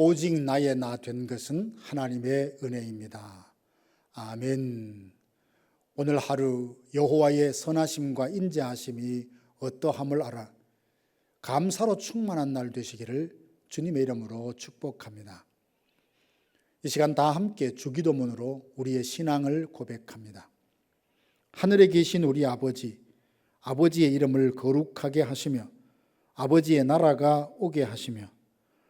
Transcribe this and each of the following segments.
오직 나의 나 된 것은 하나님의 은혜입니다. 아멘. 오늘 하루 여호와의 선하심과 인자하심이 어떠함을 알아 감사로 충만한 날 되시기를 주님의 이름으로 축복합니다. 이 시간 다 함께 주기도문으로 우리의 신앙을 고백합니다. 하늘에 계신 우리 아버지, 아버지의 이름을 거룩하게 하시며 아버지의 나라가 오게 하시며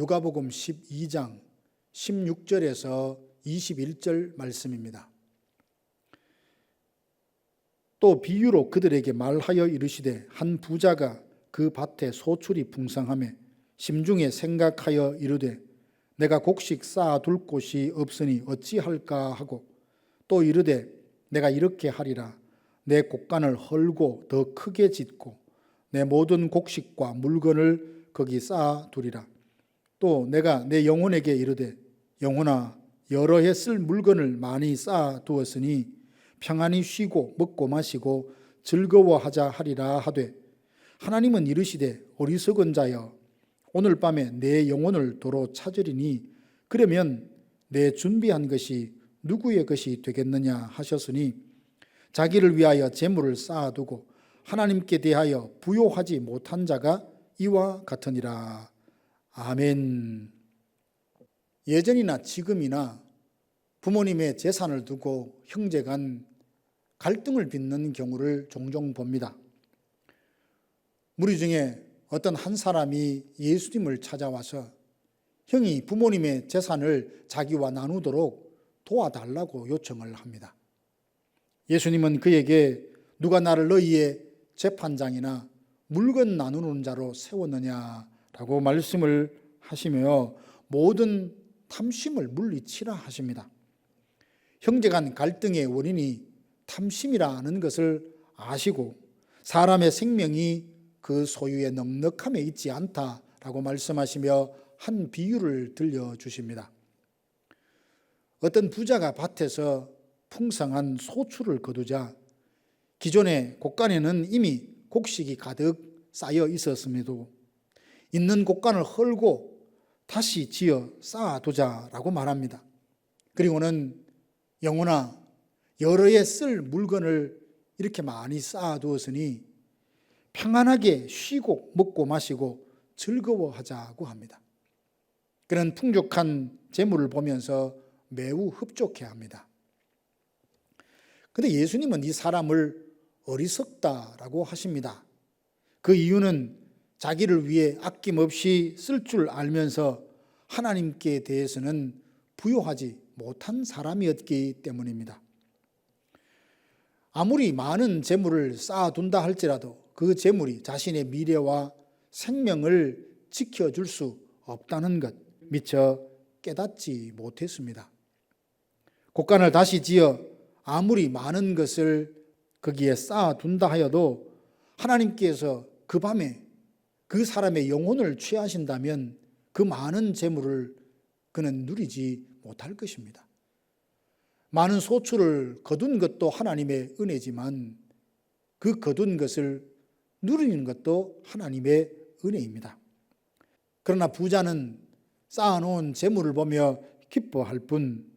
누가복음 12장 16절에서 21절 말씀입니다. 또 비유로 그들에게 말하여 이르시되 한 부자가 그 밭에 소출이 풍성함에 심중에 생각하여 이르되 내가 곡식 쌓아둘 곳이 없으니 어찌할까 하고 또 이르되 내가 이렇게 하리라 내 곡간을 헐고 더 크게 짓고 내 모든 곡식과 물건을 거기 쌓아두리라 또 내가 내 영혼에게 이르되 영혼아 여러 해 쓸 물건을 많이 쌓아 두었으니 평안히 쉬고 먹고 마시고 즐거워하자 하리라 하되 하나님은 이르시되 어리석은 자여 오늘 밤에 내 영혼을 도로 찾으리니 그러면 내 준비한 것이 누구의 것이 되겠느냐 하셨으니 자기를 위하여 재물을 쌓아두고 하나님께 대하여 부요하지 못한 자가 이와 같으니라. 아멘. 예전이나 지금이나 부모님의 재산을 두고 형제 간 갈등을 빚는 경우를 종종 봅니다. 무리 중에 어떤 한 사람이 예수님을 찾아와서 형이 부모님의 재산을 자기와 나누도록 도와달라고 요청을 합니다. 예수님은 그에게 누가 나를 너희의 재판장이나 물건 나누는 자로 세웠느냐 라고 말씀을 하시며 모든 탐심을 물리치라 하십니다. 형제 간 갈등의 원인이 탐심이라는 것을 아시고 사람의 생명이 그 소유의 넉넉함에 있지 않다라고 말씀하시며 한 비유를 들려주십니다. 어떤 부자가 밭에서 풍성한 소출을 거두자 기존의 곡간에는 이미 곡식이 가득 쌓여 있었음에도 있는 곡간을 헐고 다시 지어 쌓아두자라고 말합니다. 그리고는 영혼아 여러 해 쓸 물건을 이렇게 많이 쌓아두었으니 평안하게 쉬고 먹고 마시고 즐거워하자고 합니다. 그런 풍족한 재물을 보면서 매우 흡족해 합니다. 근데 예수님은 이 사람을 어리석다라고 하십니다. 그 이유는 자기를 위해 아낌없이 쓸 줄 알면서 하나님께 대해서는 부여하지 못한 사람이었기 때문입니다. 아무리 많은 재물을 쌓아둔다 할지라도 그 재물이 자신의 미래와 생명을 지켜줄 수 없다는 것 미처 깨닫지 못했습니다. 곡간을 다시 지어 아무리 많은 것을 거기에 쌓아둔다 하여도 하나님께서 그 밤에 그 사람의 영혼을 취하신다면 그 많은 재물을 그는 누리지 못할 것입니다. 많은 소출을 거둔 것도 하나님의 은혜지만 그 거둔 것을 누리는 것도 하나님의 은혜입니다. 그러나 부자는 쌓아놓은 재물을 보며 기뻐할 뿐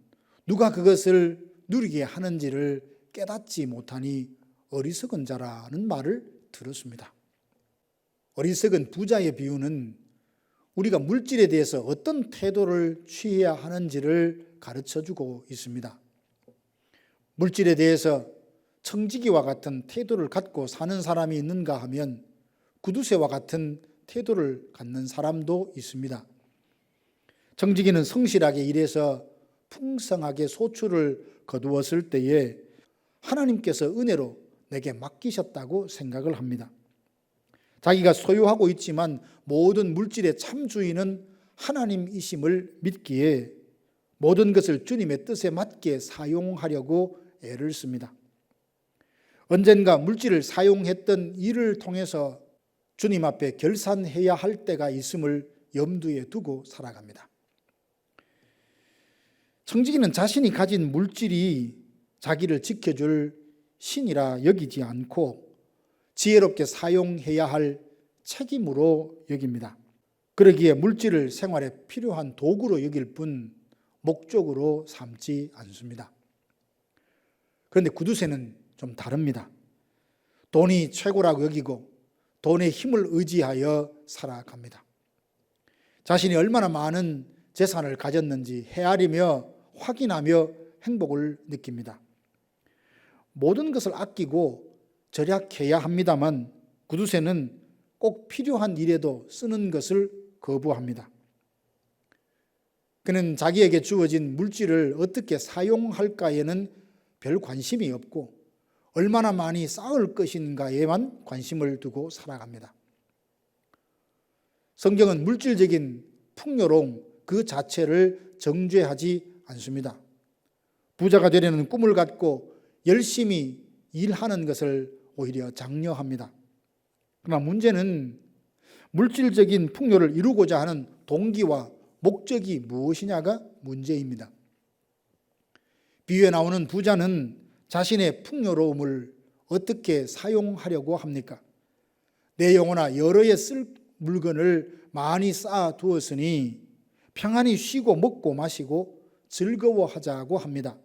누가 그것을 누리게 하는지를 깨닫지 못하니 어리석은 자라는 말을 들었습니다. 어리석은 부자의 비유는 우리가 물질에 대해서 어떤 태도를 취해야 하는지를 가르쳐 주고 있습니다. 물질에 대해서 청지기와 같은 태도를 갖고 사는 사람이 있는가 하면 구두쇠와 같은 태도를 갖는 사람도 있습니다. 청지기는 성실하게 일해서 풍성하게 소출을 거두었을 때에 하나님께서 은혜로 내게 맡기셨다고 생각을 합니다. 자기가 소유하고 있지만 모든 물질의 참 주인은 하나님이심을 믿기에 모든 것을 주님의 뜻에 맞게 사용하려고 애를 씁니다. 언젠가 물질을 사용했던 일을 통해서 주님 앞에 결산해야 할 때가 있음을 염두에 두고 살아갑니다. 청지기는 자신이 가진 물질이 자기를 지켜줄 신이라 여기지 않고 지혜롭게 사용해야 할 책임으로 여깁니다. 그러기에 물질을 생활에 필요한 도구로 여길 뿐 목적으로 삼지 않습니다. 그런데 구두쇠는 좀 다릅니다. 돈이 최고라고 여기고 돈의 힘을 의지하여 살아갑니다. 자신이 얼마나 많은 재산을 가졌는지 헤아리며 확인하며 행복을 느낍니다. 모든 것을 아끼고 절약해야 합니다만 구두쇠는 꼭 필요한 일에도 쓰는 것을 거부합니다. 그는 자기에게 주어진 물질을 어떻게 사용할까에는 별 관심이 없고 얼마나 많이 쌓을 것인가에만 관심을 두고 살아갑니다. 성경은 물질적인 풍요로움 그 자체를 정죄하지 않습니다. 부자가 되려는 꿈을 갖고 열심히 일하는 것을 오히려 장려합니다. 그러나 문제는 물질적인 풍요를 이루고자 하는 동기와 목적이 무엇이냐가 문제입니다. 비유에 나오는 부자는 자신의 풍요로움을 어떻게 사용하려고 합니까? 내 영혼아 여러 해쓸 물건을 많이 쌓아 두었으니 평안히 쉬고 먹고 마시고 즐거워하자고 합니다.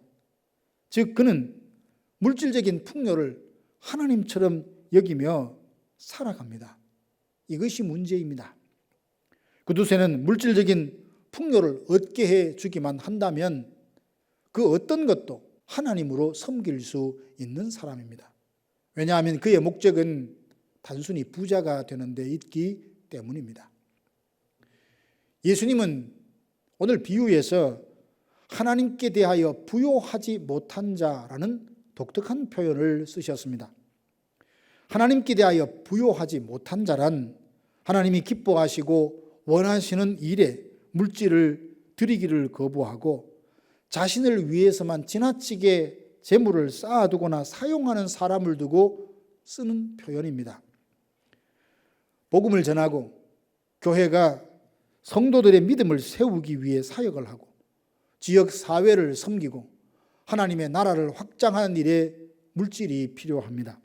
즉 그는 물질적인 풍요를 하나님처럼 여기며 살아갑니다. 이것이 문제입니다. 구두쇠는 물질적인 풍요를 얻게 해 주기만 한다면 그 어떤 것도 하나님으로 섬길 수 있는 사람입니다. 왜냐하면 그의 목적은 단순히 부자가 되는 데 있기 때문입니다. 예수님은 오늘 비유에서 하나님께 대하여 부요하지 못한 자라는 독특한 표현을 쓰셨습니다. 하나님께 대하여 부요하지 못한 자란 하나님이 기뻐하시고 원하시는 일에 물질을 드리기를 거부하고 자신을 위해서만 지나치게 재물을 쌓아두거나 사용하는 사람을 두고 쓰는 표현입니다. 복음을 전하고 교회가 성도들의 믿음을 세우기 위해 사역을 하고 지역 사회를 섬기고 하나님의 나라를 확장하는 일에 물질이 필요합니다.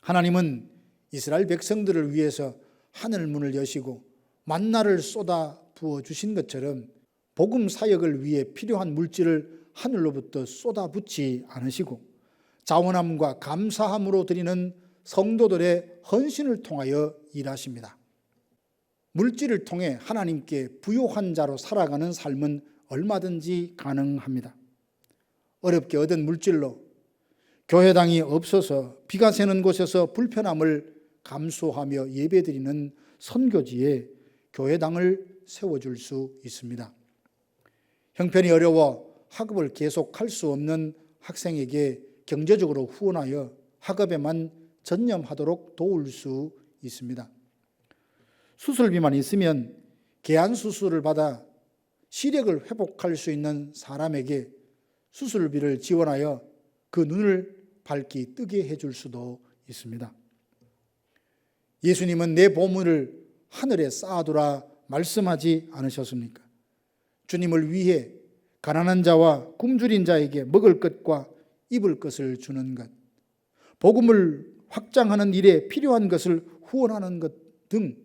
하나님은 이스라엘 백성들을 위해서 하늘 문을 여시고 만나를 쏟아 부어 주신 것처럼 복음 사역을 위해 필요한 물질을 하늘로부터 쏟아붓지 않으시고 자원함과 감사함으로 드리는 성도들의 헌신을 통하여 일하십니다. 물질을 통해 하나님께 부요한 자로 살아가는 삶은 얼마든지 가능합니다. 어렵게 얻은 물질로 교회당이 없어서 비가 새는 곳에서 불편함을 감수하며 예배드리는 선교지에 교회당을 세워줄 수 있습니다. 형편이 어려워 학업을 계속할 수 없는 학생에게 경제적으로 후원하여 학업에만 전념하도록 도울 수 있습니다. 수술비만 있으면 개안 수술을 받아 시력을 회복할 수 있는 사람에게 수술비를 지원하여 그 눈을 밝기 뜨게 해줄 수도 있습니다. 예수님은 내 보물을 하늘에 쌓아두라 말씀하지 않으셨습니까? 주님을 위해 가난한 자와 굶주린 자에게 먹을 것과 입을 것을 주는 것, 복음을 확장하는 일에 필요한 것을 후원하는 것 등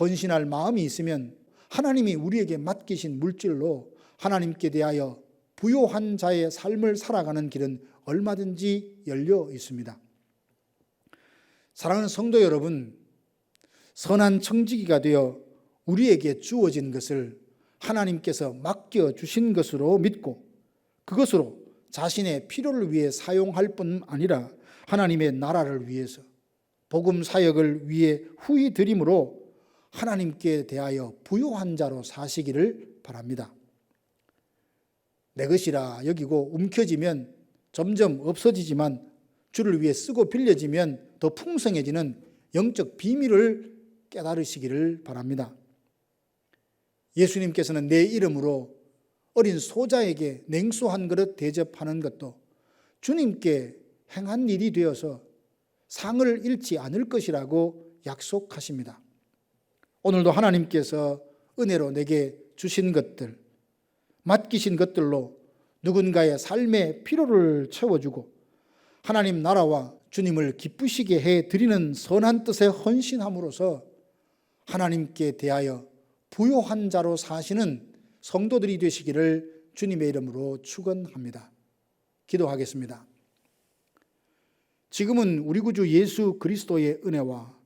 헌신할 마음이 있으면 하나님이 우리에게 맡기신 물질로 하나님께 대하여 부요한 자의 삶을 살아가는 길은 얼마든지 열려 있습니다. 사랑하는 성도 여러분, 선한 청지기가 되어 우리에게 주어진 것을 하나님께서 맡겨 주신 것으로 믿고 그것으로 자신의 필요를 위해 사용할 뿐 아니라 하나님의 나라를 위해서 복음 사역을 위해 후히 드림으로 하나님께 대하여 부요한 자로 사시기를 바랍니다. 내 것이라 여기고 움켜지면 점점 없어지지만 주를 위해 쓰고 빌려지면 더 풍성해지는 영적 비밀을 깨달으시기를 바랍니다. 예수님께서는 내 이름으로 어린 소자에게 냉수 한 그릇 대접하는 것도 주님께 행한 일이 되어서 상을 잃지 않을 것이라고 약속하십니다. 오늘도 하나님께서 은혜로 내게 주신 것들, 맡기신 것들로 누군가의 삶의 피로를 채워주고 하나님 나라와 주님을 기쁘시게 해 드리는 선한 뜻에 헌신함으로써 하나님께 대하여 부요한 자로 사시는 성도들이 되시기를 주님의 이름으로 축원합니다. 기도하겠습니다. 지금은 우리 구주 예수 그리스도의 은혜와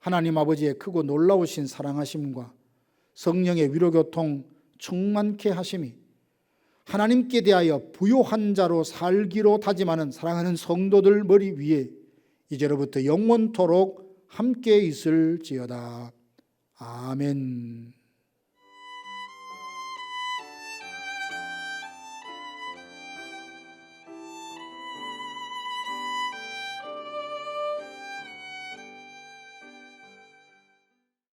하나님 아버지의 크고 놀라우신 사랑하심과 성령의 위로교통 충만케 하심이 하나님께 대하여 부요한 자로 살기로 다짐하는 사랑하는 성도들 머리 위에 이제로부터 영원토록 함께 있을지어다. 아멘.